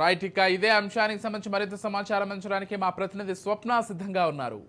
Right ఇక ఇదే అంశానికి సంబంధించి మరింత సమాచారం అందించడానికి మా ప్రతినిధి స్వప్న సిద్ధంగా ఉన్నారు.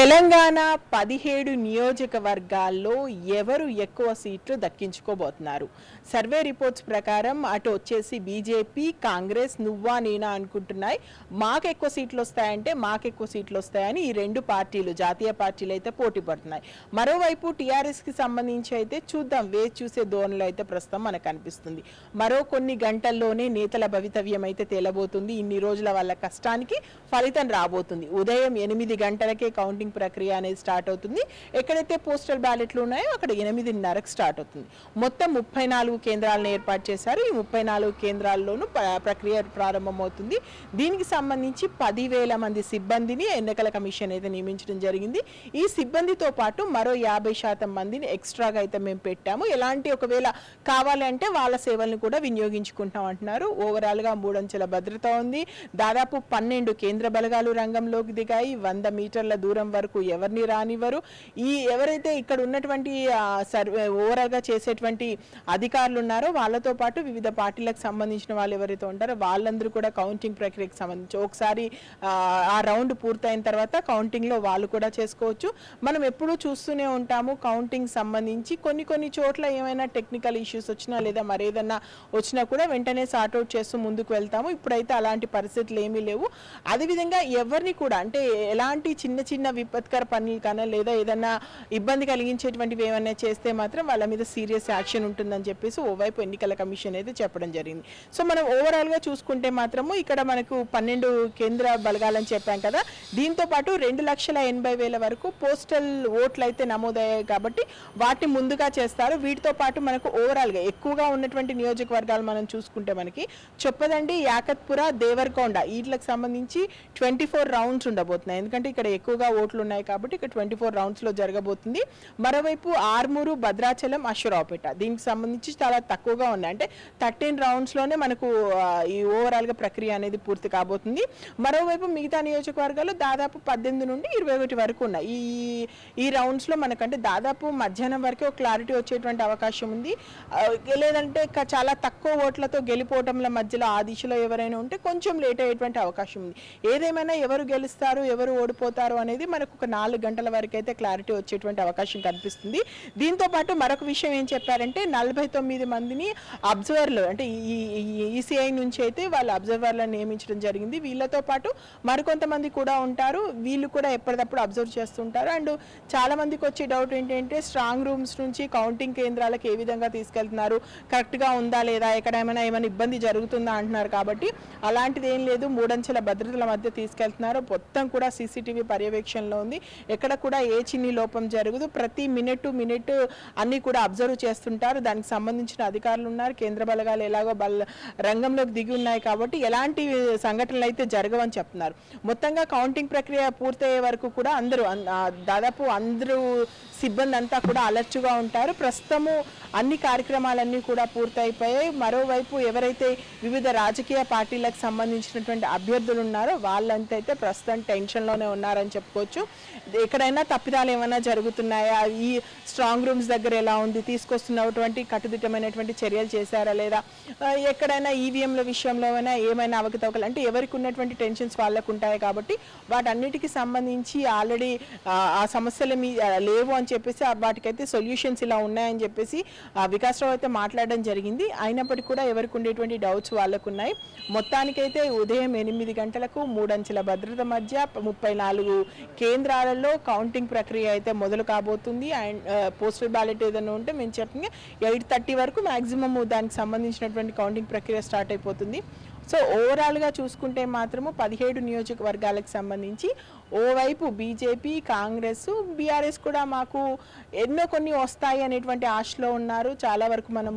తెలంగాణ పదిహేడు నియోజకవర్గాల్లో ఎవరు ఎక్కువ సీట్లు దక్కించుకోబోతున్నారు? సర్వే రిపోర్ట్స్ ప్రకారం అటు వచ్చేసి బీజేపీ కాంగ్రెస్ నువ్వా నేనా అనుకుంటున్నాయి. మాకు ఎక్కువ సీట్లు వస్తాయంటే మాకు ఎక్కువ సీట్లు వస్తాయని ఈ రెండు పార్టీలు జాతీయ పార్టీలు అయితే పోటీ పడుతున్నాయి. మరోవైపు టీఆర్ఎస్కి సంబంధించి అయితే చూద్దాం. వేచి చూసే ధోరణిలో అయితే ప్రస్తుతం మనకు కనిపిస్తుంది మరో కొన్ని గంటల్లోనే నేతల భవితవ్యం అయితే తేలబోతుంది. ఇన్ని రోజుల వాళ్ళ కష్టానికి ఫలితం రాబోతుంది. ఉదయం ఎనిమిది గంటలకే కౌంటింగ్ ప్రక్రియ అనేది స్టార్ట్ అవుతుంది. ఎక్కడైతే పోస్టల్ బ్యాలెట్లు ఉన్నాయో అక్కడ ఎనిమిదిన్నరకు స్టార్ట్ అవుతుంది. మొత్తం ముప్పై నాలుగు కేంద్రాలను ఏర్పాటు చేశారు. ఈ ముప్పై నాలుగు కేంద్రాల్లోనూ ప్రక్రియ ప్రారంభమవుతుంది. దీనికి సంబంధించి పదివేల మంది సిబ్బందిని ఎన్నికల కమిషన్ అయితే నియమించడం జరిగింది. ఈ సిబ్బందితో పాటు మరో యాభై శాతం మందిని ఎక్స్ట్రాగా అయితే మేము పెట్టాము. ఎలాంటి ఒకవేళ కావాలంటే వాళ్ళ సేవలను కూడా వినియోగించుకుంటాం అంటున్నారు. ఓవరాల్గా మూడంచెల భద్రత ఉంది. దాదాపు పన్నెండు కేంద్ర బలగాలు రంగంలోకి దిగాయి. వంద మీటర్ల దూరం వరకు ఎవరిని రానివ్వరు. ఈ ఎవరైతే ఇక్కడ ఉన్నటువంటి సర్వే ఓవరాల్గా చేసేటువంటి అధికారులు ఉన్నారో వాళ్ళతో పాటు వివిధ పార్టీలకు సంబంధించిన వాళ్ళు ఎవరైతే ఉంటారో వాళ్ళందరూ కూడా కౌంటింగ్ ప్రక్రియకు సంబంధించి ఒకసారి ఆ, రౌండ్ పూర్తయిన తర్వాత కౌంటింగ్లో వాళ్ళు కూడా చేసుకోవచ్చు. మనం ఎప్పుడూ చూస్తూనే ఉంటాము కౌంటింగ్ సంబంధించి కొన్ని కొన్ని చోట్ల ఏమైనా టెక్నికల్ ఇష్యూస్ వచ్చినా లేదా మరేదన్నా వచ్చినా కూడా వెంటనే సార్ట్అవుట్ చేస్తూ ముందుకు వెళ్తాము. ఇప్పుడైతే అలాంటి పరిస్థితులు ఏమీ లేవు. అదేవిధంగా ఎవరిని కూడా అంటే ఎలాంటి చిన్న చిన్న విపత్కర పనులు కానీ లేదా ఏదైనా ఇబ్బంది కలిగించేటువంటివి ఏమైనా చేస్తే మాత్రం వాళ్ళ మీద సీరియస్ యాక్షన్ ఉంటుందని చెప్పేసి ఓవైపు ఎన్నికల కమిషన్ అయితే చెప్పడం జరిగింది. సో మనం ఓవరాల్గా చూసుకుంటే మాత్రము ఇక్కడ మనకు పన్నెండు కేంద్ర బలగాలని చెప్పాం కదా. దీంతో పాటు రెండు లక్షల ఎనభై వేల వరకు పోస్టల్ ఓట్లు అయితే నమోదయ్యాయి కాబట్టి వాటిని ముందుగా చేస్తారు. వీటితో పాటు మనకు ఓవరాల్గా ఎక్కువగా ఉన్నటువంటి నియోజకవర్గాలు మనం చూసుకుంటే మనకి చొప్పదండి యాకత్పుర దేవరకొండ వీటికి సంబంధించి ట్వంటీ ఫోర్ రౌండ్స్ ఉండబోతున్నాయి. ఎందుకంటే ఇక్కడ ఎక్కువగా ఓట్లు ఉన్నాయి కాబట్టి ఇక ట్వంటీ ఫోర్ రౌండ్స్లో జరగబోతుంది. మరోవైపు ఆర్మూరు భద్రాచలం అశ్వరావుపేట. దీనికి సంబంధించి చాలా తక్కువగా ఉన్నాయి. అంటే థర్టీన్ రౌండ్స్లోనే మనకు ఈ ఓవరాల్గా ప్రక్రియ అనేది పూర్తి కాబోతుంది. మరోవైపు మిగతా నియోజకవర్గాలు దాదాపు పద్దెనిమిది నుండి ఇరవై ఒకటి వరకు ఉన్నాయి. ఈ ఈ రౌండ్స్లో మనకంటే దాదాపు మధ్యాహ్నం వరకే ఒక క్లారిటీ వచ్చేటువంటి అవకాశం ఉంది. లేదంటే చాలా తక్కువ ఓట్లతో గెలిపోవటంల మధ్యలో ఆ దిశలో ఎవరైనా ఉంటే కొంచెం లేట్ అయ్యేటువంటి అవకాశం ఉంది. ఏదేమైనా ఎవరు గెలుస్తారు ఎవరు ఓడిపోతారు అనేది మనకు ఒక నాలుగు గంటల వరకు అయితే క్లారిటీ వచ్చేటువంటి అవకాశం కనిపిస్తుంది. దీంతో పాటు మరొక విషయం ఏం చెప్పారంటే నలభై తొమ్మిది మందిని అబ్జర్వర్లు అంటే ఈ ఈసీఐ నుంచి అయితే వాళ్ళు అబ్జర్వర్లను నియమించడం జరిగింది. వీళ్ళతో పాటు మరికొంతమంది కూడా ఉంటారు. వీళ్ళు కూడా ఎప్పటికప్పుడు అబ్జర్వ్ చేస్తుంటారు అండ్ చాలా మందికి వచ్చే డౌట్ ఏంటంటే స్ట్రాంగ్ రూమ్స్ నుంచి కౌంటింగ్ కేంద్రాలకు ఏ విధంగా తీసుకెళ్తున్నారు? కరెక్ట్గా ఉందా లేదా? ఎక్కడ ఏమైనా ఏమైనా ఇబ్బంది జరుగుతుందా అంటున్నారు కాబట్టి అలాంటిది ఏం లేదు. మూడంచెల భద్రతల మధ్య తీసుకెళ్తున్నారు. మొత్తం కూడా సీసీటీవీ పర్యవేక్షణలో ఉంది. ఎక్కడ కూడా ఏ చిన్ని లోపం జరగదు. ప్రతి మినిట్ టు మినిట్ అన్ని కూడా అబ్జర్వ్ చేస్తుంటారు. దానికి సంబంధించిన అధికారులు ఉన్నారు. కేంద్ర బలగాలు ఎలాగో బల రంగంలోకి దిగి ఉన్నాయి కాబట్టి ఎలాంటి సంఘటనలు అయితే జరగవని చెప్తున్నారు. మొత్తంగా కౌంటింగ్ ప్రక్రియ పూర్తయ్యే వరకు కూడా అందరూ దాదాపు అందరూ సిబ్బంది అంతా కూడా అలర్చుగా ఉంటారు. ప్రస్తుతము అన్ని కార్యక్రమాలన్నీ కూడా పూర్తయిపోయాయి. మరోవైపు ఎవరైతే వివిధ రాజకీయ పార్టీలకు సంబంధించినటువంటి అభ్యర్థులు ఉన్నారో వాళ్ళంతైతే ప్రస్తుతం టెన్షన్లోనే ఉన్నారని చెప్పుకోవచ్చు. ఎక్కడైనా తప్పిదాలు ఏమైనా జరుగుతున్నాయా? ఈ స్ట్రాంగ్ రూమ్స్ దగ్గర ఎలా ఉంది? తీసుకొస్తున్నటువంటి కట్టుదిట్టమైనటువంటి చర్యలు చేశారా లేదా? ఎక్కడైనా ఈవీఎంల విషయంలో అయినా ఏమైనా అవకతవకలు? అంటే ఎవరికి ఉన్నటువంటి టెన్షన్స్ వాళ్ళకు ఉంటాయి కాబట్టి వాటన్నిటికి సంబంధించి ఆల్రెడీ ఆ సమస్యలు మీ లేవు అని చెప్పేసి వాటికైతే సొల్యూషన్స్ ఇలా ఉన్నాయని చెప్పేసి వికాసరావు అయితే మాట్లాడడం జరిగింది. అయినప్పటికీ కూడా ఎవరికి ఉండేటువంటి డౌట్స్ వాళ్ళకు ఉన్నాయి. మొత్తానికైతే ఉదయం ఎనిమిది గంటలకు మూడంచెల భద్రత మధ్య ముప్పై నాలుగు కేంద్రాలలో కౌంటింగ్ ప్రక్రియ అయితే మొదలు కాబోతుంది. అండ్ పోస్టల్ బ్యాలెట్ ఏదైనా ఉంటే మేము చెప్పిన ఎయిట్ థర్టీ వరకు మ్యాక్సిమం దానికి సంబంధించినటువంటి కౌంటింగ్ ప్రక్రియ స్టార్ట్ అయిపోతుంది. సో ఓవరాల్గా చూసుకుంటే మాత్రము పదిహేడు నియోజకవర్గాలకు సంబంధించి ఓవైపు బీజేపీ కాంగ్రెస్ బీఆర్ఎస్ కూడా మాకు ఎన్నో కొన్ని వస్తాయి అనేటువంటి ఆశలో ఉన్నారు. చాలా వరకు మనం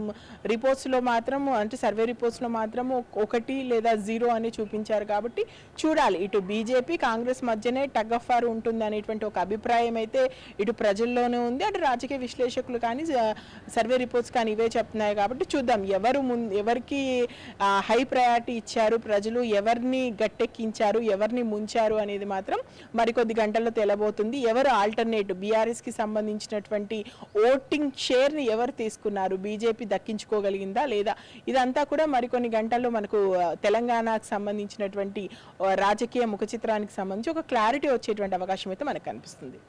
రిపోర్ట్స్లో మాత్రం అంటే సర్వే రిపోర్ట్స్లో మాత్రం ఒకటి లేదా జీరో అని చూపించారు కాబట్టి చూడాలి. ఇటు బీజేపీ కాంగ్రెస్ మధ్యనే టగ్ ఆఫ్ వార్ ఉంటుంది అనేటువంటి ఒక అభిప్రాయం అయితే ఇటు ప్రజల్లోనే ఉంది. అటు రాజకీయ విశ్లేషకులు కానీ సర్వే రిపోర్ట్స్ కానీ ఇవే చెప్తున్నాయి కాబట్టి చూద్దాం. ఎవరు ముందు ఎవరికి హై ప్రయారిటీ ఇచ్చారు. ప్రజలు ఎవరిని గట్టెక్కించారు ఎవరిని ముంచారు అనేది మాత్రం మరికొద్ది గంటల్లో తెలబోతుంది. ఎవరు ఆల్టర్నేటివ్ బీఆర్ఎస్కి సంబంధించినటువంటి ఓటింగ్ షేర్ని ఎవరు తీసుకున్నారు? బీజేపీ దక్కించుకోగలిగిందా లేదా? ఇదంతా కూడా మరికొన్ని గంటల్లో మనకు తెలంగాణకు సంబంధించినటువంటి రాజకీయ ముఖ చిత్రానికి సంబంధించి ఒక క్లారిటీ వచ్చేటువంటి అవకాశం అయితే మనకు కనిపిస్తుంది.